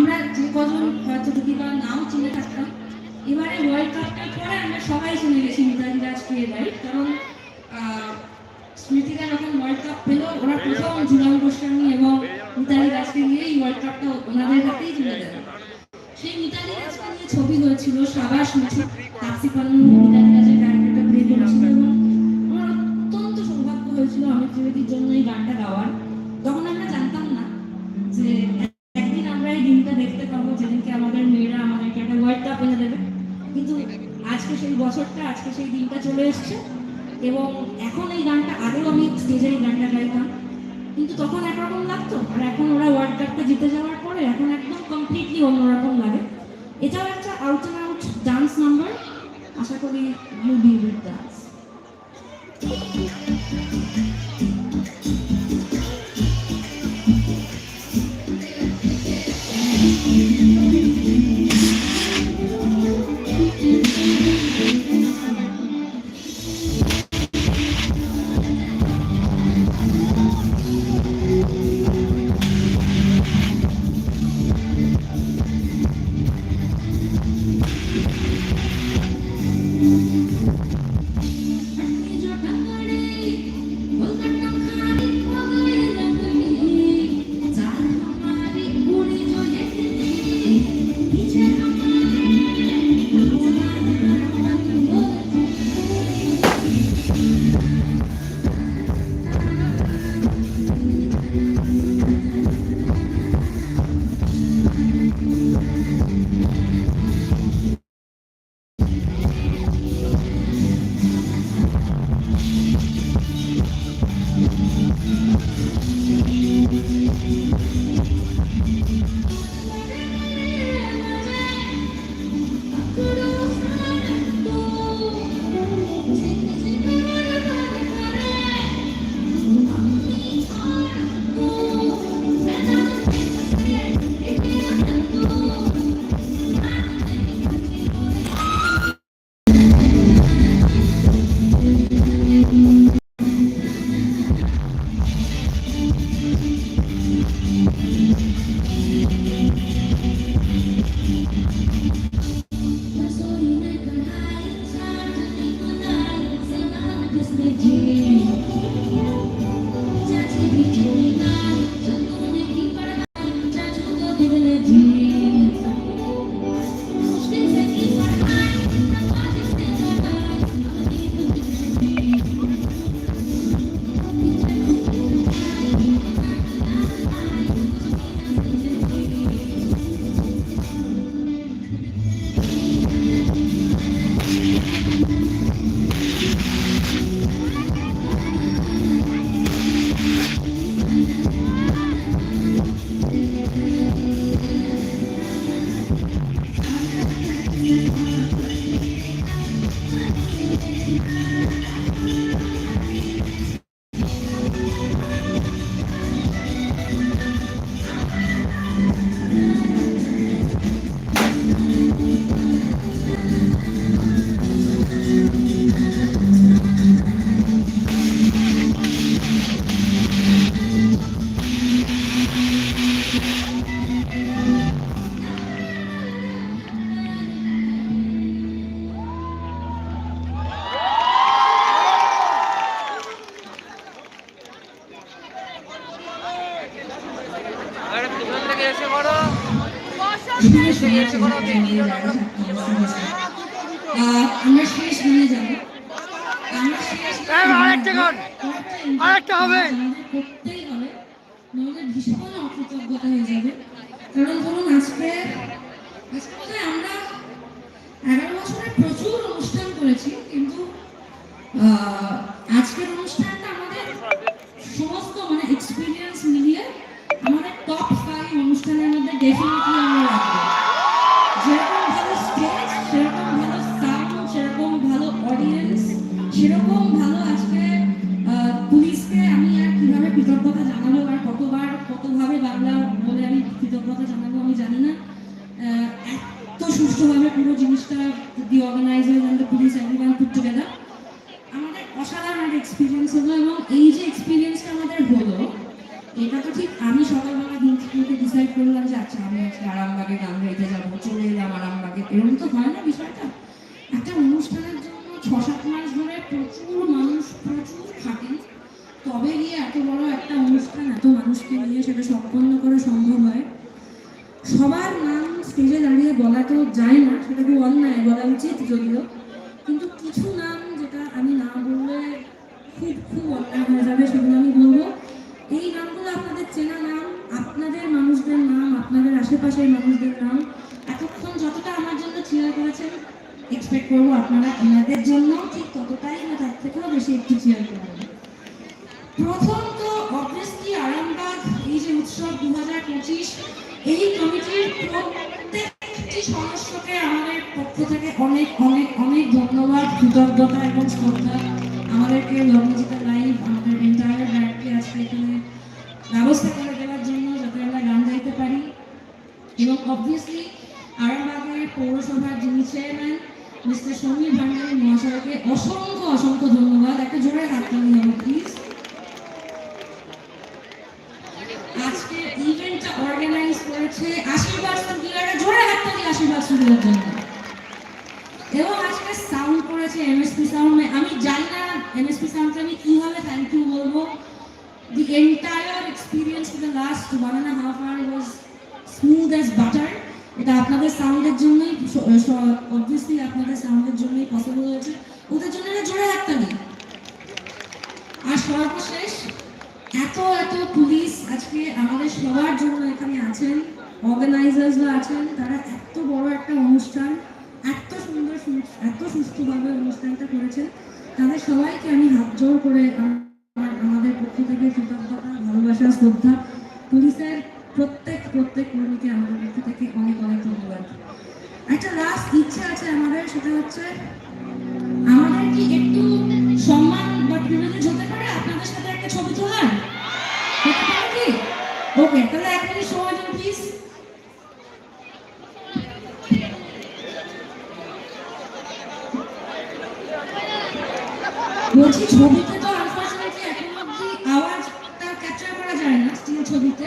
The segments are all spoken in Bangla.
আমরা যে কজন হয়তো যদি বা নাম চিনে থাকতাম এবারে ওয়ার্ল্ড কাপটার পরে আমরা সবাই চিনে গেছি মিতালি রাজকে রাইট কারণ আহ, স্মৃতিরা যখন ওয়ার্ল্ড কাপ পেল ওরা প্রথম ঝুলন গোস্বামী এবং মিতালি রাজকে নিয়ে এই ওয়ার্ল্ড কাপটা ওনাদের হাতেই তুলে দেয়। সেই মিতালি রাজকে নিয়ে ছবি হয়েছিল সাবাস মিঠু তাপসি পান্নু মিতালি রাজের ক্যারেক্টারটা প্লে করেছিল এবং আমার অত্যন্ত সৌভাগ্য হয়েছিল অমিত ত্রিবেদীর জন্য এই গানটা গাওয়ার। সেই আজকে সেই দিনটা চলে এসছে। এবং এখন এই গানটা আরও আমি স্টেজে এই গানটা গাইতাম। কিন্তু তখন একরকম লাগতো, আর এখন ওরা ওয়ার্ল্ড কাপটা জিতে যাওয়ার পরে এখন একদম কমপ্লিটলি অন্যরকম লাগে। এটাও একটা out and out dance number আশা করি ইউ বি উইথ ডান্স পিছন থেকে এসে করো। এখানে শুরু হচ্ছে আমাদের জায়গা থাকতে আহ, আমরা শেষ গানে যাব। আমরা শেষ গানে এই, আরেকটা গান। আরেকটা হবে। করতেই হবে। নইলে ভীষণ অকৃতজ্ঞতা হয়ে যাবে। কারণ ধরুন আজকে আজকে আমরা এগারো বছরে প্রচুর অনুষ্ঠান করেছি কিন্তু আজকের অনুষ্ঠানটা ডেফিনেটলি আমরা রাখব যেরকম ভালো স্টেজ সেরকম ভালো সাউন্ড সেরকম ভালো অডিয়েন্স সেরকম ভালো আজকে পুলিশকে আমি আর কীভাবে কৃতজ্ঞতা জানাব আর কতবার, কতভাবে বাংলা বলে আমি কৃতজ্ঞতা জানাব আমি জানি না। এত সুষ্ঠুভাবে পুরো জিনিসটা the organiser and the police everyone put together আমাদের অসাধারণ এক্সপিরিয়েন্স হলো এবং এই যে এক্সপিরিয়েন্সটা আমাদের হলো এটা তো ঠিক আমি সকালবেলা দিন থেকে ডিসাইড করলাম যে আচ্ছা আমি আজকে আরামবাগে গান গাইতে যাব। চলে এলাম আরামবাগে। এরকম তো হয় না বিষয়টা? একটা অনুষ্ঠানের জন্য ছ সাত মাস ধরে প্রচুর মানুষ, প্রচুর খাটেন তবে গিয়ে এত বড় একটা অনুষ্ঠান, এত মানুষকে নিয়ে সেটা সম্পন্ন করা সম্ভব হয়। সবার নাম স্টেজে দাঁড়িয়ে বলা তো যায় না সেটা খুব অন্যায় বলা উচিত যদিও। কিন্তু কিছু নাম যেটা আমি না বললে খুব খুব অন্যায় হয়ে যাবে, সেগুলো আমি বলব। চেনা নাম, আপনাদের মানুষদের নাম, আপনাদের আশেপাশের মানুষদের নাম, এতক্ষণ যতটা আমার জন্য চেয়ার করেছেন এক্সপেক্ট করব আপনারা এনাদের জন্য ঠিক ততটাই না, তার থেকেও বেশি একটু চেয়ার করবেন। প্রথম তো অবভিয়াসলি আরামবাগ, এই যে উৎসব দু হাজার পঁচিশ, এই কমিটির প্রত্যেকটি সদস্যকে আমাদের পক্ষ থেকে অনেক অনেক অনেক ধন্যবাদ, কৃতজ্ঞতা। ধন্যবাদ। একটা জোরে হাততালি হবে প্লিজ আজকে ইভেন্টটা অর্গানাইজ করেছে আশীর্বাদ স্টুডিওরা জোরে আজকে সাউন্ড করেছে এমএসপি সাউন্ড আমি জানি না এমএসপি আমি কীভাবে থ্যাংক ইউ বলব। The entire experience for the last one and a half as butter এটা আপনাদের সাউন্ডের জন্যই অবভিয়াসলি আপনাদের সাউন্ডের জন্যই পসিবল হয়েছে। ওদের জন্য একটা জোরে হাততালি আর সর্বশেষ, এত এত পুলিশ আজকে আমাদের সবার জন্য এখানে আছেন অর্গানাইজার্সরা আছেন, তারা এত বড় একটা অনুষ্ঠান, এত সুন্দর এত সুষ্ঠুভাবে অনুষ্ঠানটা করেছেন। তাদের সবাইকে আমি হাত জোর করে আমাদের পক্ষ থেকে কৃতজ্ঞতা, ভালোবাসা, শ্রদ্ধা। পুলিশের প্রত্যেক কর্মীকে আমাদের পক্ষ থেকে অনেক অনেক ধন্যবাদ। একটা লাস্ট ইচ্ছা আছে আমাদের, সেটা হচ্ছে আমাদের কি একটু সম্মান বা প্রিভিলেজ হতে পারে আপনাদের সাথে একটা ছবি তোলার? হতে পারে কি? ওকে তাহলে এক মিনিট সময় দিন প্লিজ বলছি, ছবিতে তো আনফরচুনেটলি এখন অব্দি আওয়াজটা ক্যাপচার করা যায় না স্টিল ছবিতে।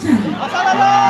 した。